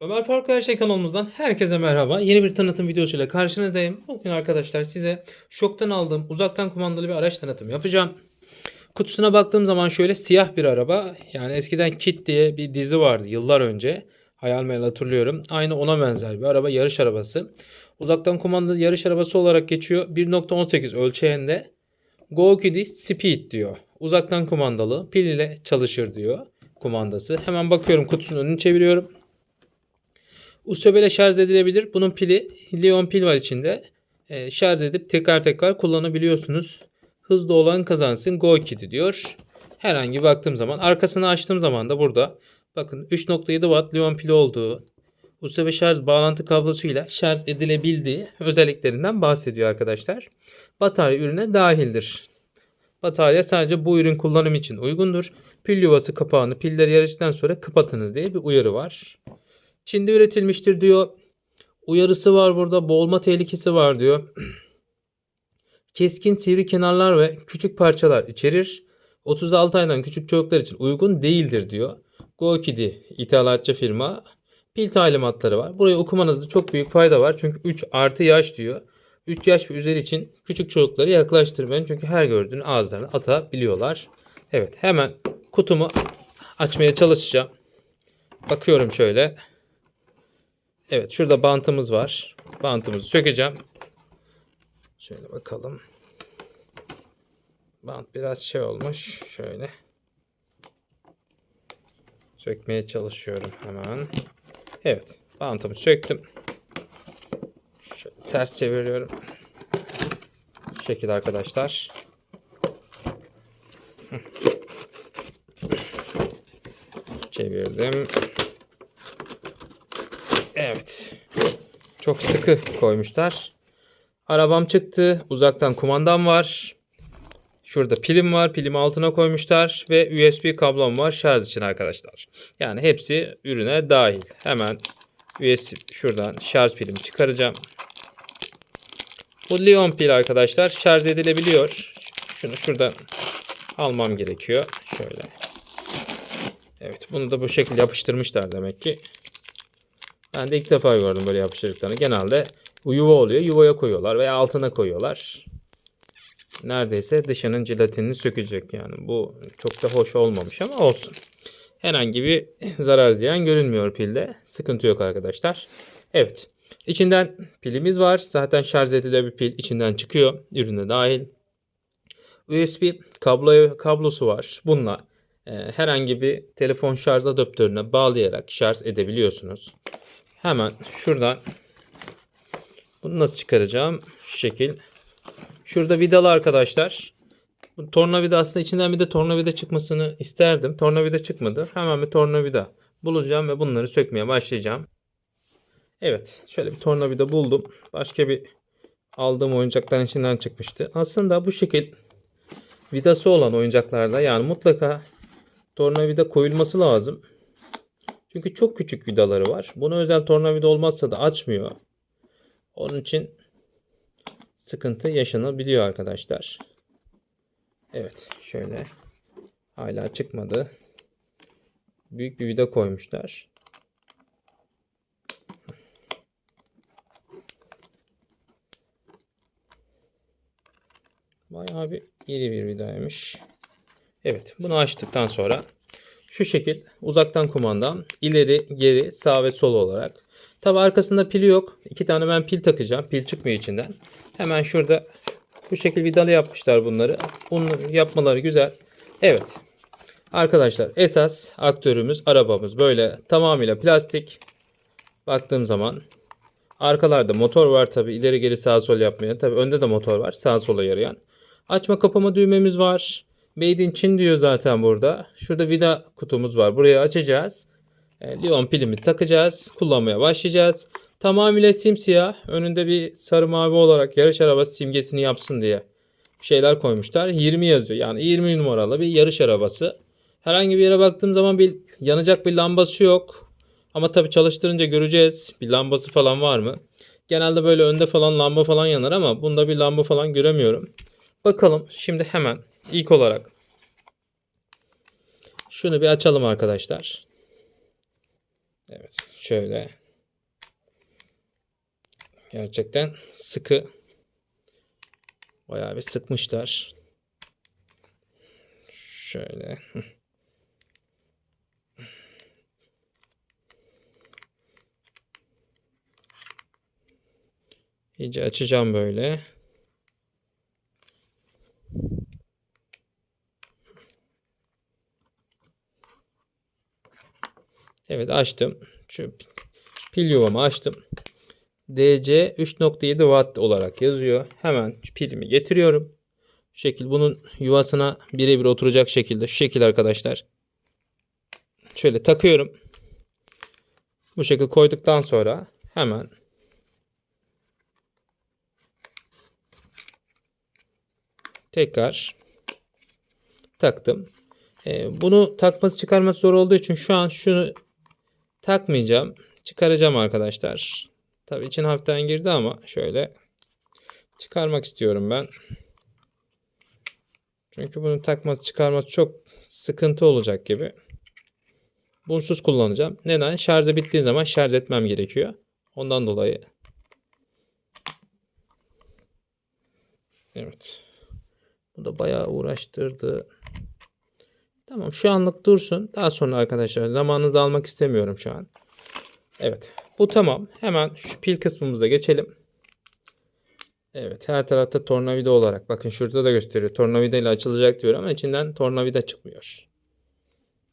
Ömer Faruk Her Şey kanalımızdan herkese merhaba. Yeni bir tanıtım videosuyla karşınızdayım. Bugün arkadaşlar size şoktan aldığım uzaktan kumandalı bir araç tanıtım yapacağım. Kutusuna baktığım zaman şöyle siyah bir araba. Yani eskiden Kit diye bir dizi vardı yıllar önce. Hayal meyal hatırlıyorum. Aynı ona benzer bir araba yarış arabası. Uzaktan kumandalı yarış arabası olarak geçiyor. 1.18 ölçeğinde. Go Kiddy Speed diyor. Uzaktan kumandalı pil ile çalışır diyor kumandası. Hemen bakıyorum kutusunun önünü çeviriyorum. USB ile şarj edilebilir. Bunun pili Lion pil var içinde. Ee, şarj edip tekrar tekrar kullanabiliyorsunuz. Hızlı olan kazansın Go Kiddy diyor. Herhangi baktığım zaman arkasını açtığım zaman da burada bakın 3.7 watt Lion pili olduğu USB şarj bağlantı kablosuyla şarj edilebildiği özelliklerinden bahsediyor arkadaşlar. Batarya ürüne dahildir. Batarya sadece bu ürün kullanım için uygundur. Pil yuvası kapağını piller yarıştıktan sonra kapatınız diye bir uyarı var. Çin'de üretilmiştir diyor. Uyarısı var burada. Boğulma tehlikesi var diyor. Keskin sivri kenarlar ve küçük parçalar içerir. 36 aydan küçük çocuklar için uygun değildir diyor. GoKidi ithalatçı firma. Pil talimatları var. Burayı okumanızda çok büyük fayda var. Çünkü 3 artı yaş diyor. 3 yaş ve üzeri için küçük çocukları yaklaştırmayın. Çünkü her gördüğünü ağızlarına atabiliyorlar. Evet hemen kutumu açmaya çalışacağım. Bakıyorum şöyle. Evet şurada bantımız var. Bantımızı sökeceğim. Şöyle bakalım. Bant biraz şey olmuş. Şöyle. Sökmeye çalışıyorum hemen. Evet. Bantımı söktüm. Şöyle ters çeviriyorum. Bu şekilde arkadaşlar. Çevirdim. Evet. Çok sıkı koymuşlar. Arabam çıktı. Uzaktan kumandam var. Şurada pilim var. Pilimi altına koymuşlar. Ve USB kablom var şarj için arkadaşlar. Yani hepsi ürüne dahil. Hemen USB şuradan şarj pilimi çıkaracağım. Bu Lion pil arkadaşlar şarj edilebiliyor. Şunu şuradan almam gerekiyor. Şöyle. Evet bunu da bu şekilde yapıştırmışlar demek ki. Ben de ilk defa gördüm böyle yapıştırdıklarını. Genelde yuva oluyor. Yuvaya koyuyorlar veya altına koyuyorlar. Neredeyse dışının jelatinini sökecek yani. Bu çok da hoş olmamış ama olsun. Herhangi bir zarar ziyan görünmüyor pilde. Sıkıntı yok arkadaşlar. Evet. İçinden pilimiz var. Zaten şarj edilebilir pil içinden çıkıyor. Ürüne dahil. USB kablo, kablosu var. Bununla e, herhangi bir telefon şarj adaptörüne bağlayarak şarj edebiliyorsunuz. Hemen şuradan bunu nasıl çıkaracağım? Şu şekil. Şurada vidalı arkadaşlar. Bu tornavida aslında içinden bir de tornavida çıkmasını isterdim. Tornavida çıkmadı. Hemen bir tornavida bulacağım ve bunları sökmeye başlayacağım. Evet. Şöyle bir tornavida buldum. Başka bir aldığım oyuncakların içinden çıkmıştı. Aslında bu şekil vidası olan oyuncaklarda yani mutlaka tornavida koyulması lazım. Çünkü çok küçük vidaları var. Buna özel tornavida olmazsa da açmıyor. Onun için sıkıntı yaşanabiliyor arkadaşlar. Evet şöyle hala çıkmadı. Büyük bir vida koymuşlar. Bayağı bir iri bir vidaymış. Evet bunu açtıktan sonra şu şekil uzaktan kumanda ileri geri sağ ve sol olarak. Tabi arkasında pili yok. İki tane ben pil takacağım. Pil çıkmıyor içinden. Hemen şurada bu şekil vidalı yapmışlar bunları. Bunu yapmaları güzel. Evet. Arkadaşlar esas aktörümüz arabamız böyle tamamıyla plastik. Baktığım zaman arkalarda motor var tabi ileri geri sağ sol yapmaya. Tabi önde de motor var sağ sola yarayan. Açma kapama düğmemiz var. Made in Çin diyor zaten burada. Şurada vida kutumuz var. Burayı açacağız. E, Lion pilimi takacağız. Kullanmaya başlayacağız. Tamamıyla simsiyah. Önünde bir sarı mavi olarak yarış arabası simgesini yapsın diye şeyler koymuşlar. 20 yazıyor. Yani 20 numaralı bir yarış arabası. Herhangi bir yere baktığım zaman bir yanacak bir lambası yok. Ama tabii çalıştırınca göreceğiz. Bir lambası falan var mı? Genelde böyle önde falan lamba falan yanar ama bunda bir lamba falan göremiyorum. Bakalım şimdi hemen ilk olarak şunu bir açalım arkadaşlar. Evet şöyle. Gerçekten sıkı. Bayağı bir sıkmışlar. Şöyle. İyice açacağım böyle. Evet açtım. Şu pil yuvamı açtım. DC 3.7 Watt olarak yazıyor. Hemen pilimi getiriyorum. Şu şekil bunun yuvasına birebir oturacak şekilde. Şu şekil arkadaşlar. Şöyle takıyorum. Bu şekilde koyduktan sonra hemen tekrar taktım. Ee, bunu takması çıkarması zor olduğu için şu an şunu takmayacağım. Çıkaracağım arkadaşlar. Tabii için hafiften girdi ama şöyle çıkarmak istiyorum ben. Çünkü bunu takması çıkarması çok sıkıntı olacak gibi. Bunsuz kullanacağım. Neden? Şarjı bittiği zaman şarj etmem gerekiyor. Ondan dolayı. Evet. Bu da bayağı uğraştırdı. Tamam şu anlık dursun. Daha sonra arkadaşlar zamanınızı almak istemiyorum şu an. Evet. Bu tamam. Hemen şu pil kısmımıza geçelim. Evet her tarafta tornavida olarak. Bakın şurada da gösteriyor. Tornavida ile açılacak diyor ama içinden tornavida çıkmıyor.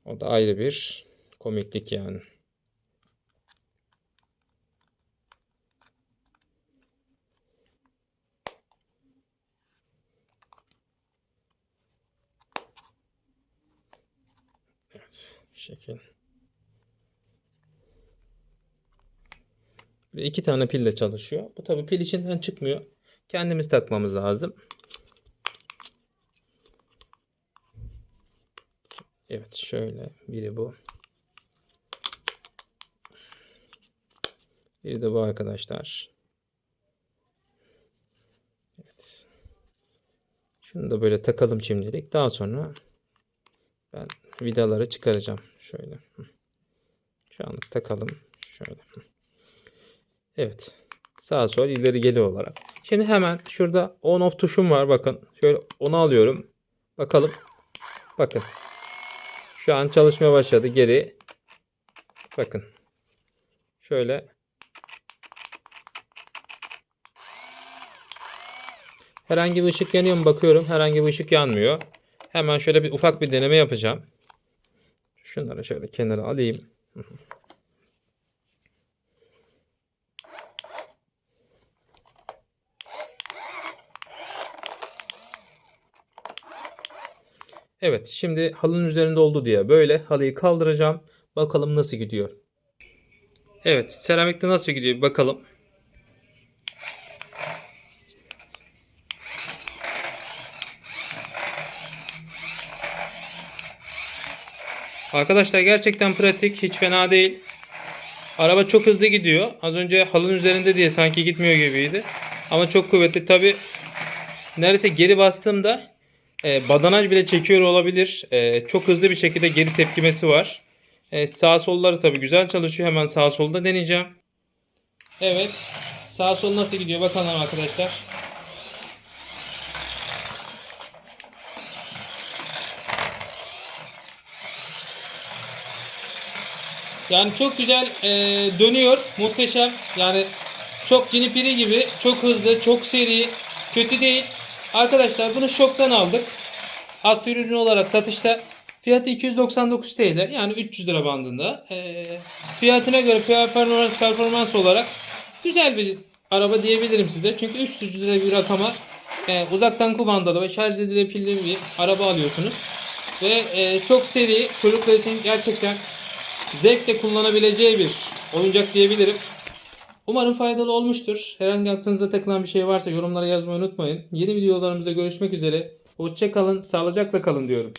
O da ayrı bir komiklik yani. Evet. şu Şekil. Ve iki tane pille çalışıyor. Bu tabi pil içinden çıkmıyor. Kendimiz takmamız lazım. Evet şöyle biri bu. Biri de bu arkadaşlar. Evet. Şunu da böyle takalım şimdilik. Daha sonra ben vidaları çıkaracağım. Şöyle. Şu anlık takalım. Şöyle. Evet. Sağ sol ileri geri olarak. Şimdi hemen şurada on off tuşum var. Bakın. Şöyle onu alıyorum. Bakalım. Bakın. Şu an çalışmaya başladı. Geri. Bakın. Şöyle. Herhangi bir ışık yanıyor mu bakıyorum. Herhangi bir ışık yanmıyor. Hemen şöyle bir ufak bir deneme yapacağım. Şunları şöyle kenara alayım. Evet şimdi halının üzerinde oldu diye böyle halıyı kaldıracağım. Bakalım nasıl gidiyor. Evet seramikte nasıl gidiyor bakalım. Arkadaşlar gerçekten pratik hiç fena değil. Araba çok hızlı gidiyor. Az önce halının üzerinde diye sanki gitmiyor gibiydi. Ama çok kuvvetli. Tabi neredeyse geri bastığımda e, badanaj bile çekiyor olabilir. E, çok hızlı bir şekilde geri tepkimesi var. E, sağ solları tabi güzel çalışıyor. Hemen sağ solda deneyeceğim. Evet. Sağ sol nasıl gidiyor bakalım arkadaşlar. Yani çok güzel e, dönüyor. Muhteşem. Yani çok cinipiri gibi. Çok hızlı, çok seri. Kötü değil. Arkadaşlar bunu şoktan aldık. Aklı ürün olarak satışta fiyatı 299 TL. Yani 300 lira bandında. E, fiyatına göre performans, performans olarak güzel bir araba diyebilirim size. Çünkü 300 lira bir rakama e, uzaktan kumandalı ve şarj edilebilir bir araba alıyorsunuz. Ve e, çok seri. Çocuklar için gerçekten zevkle kullanabileceği bir oyuncak diyebilirim. Umarım faydalı olmuştur. Herhangi aklınıza takılan bir şey varsa yorumlara yazmayı unutmayın. Yeni videolarımızda görüşmek üzere. Hoşçakalın, sağlıcakla kalın diyorum.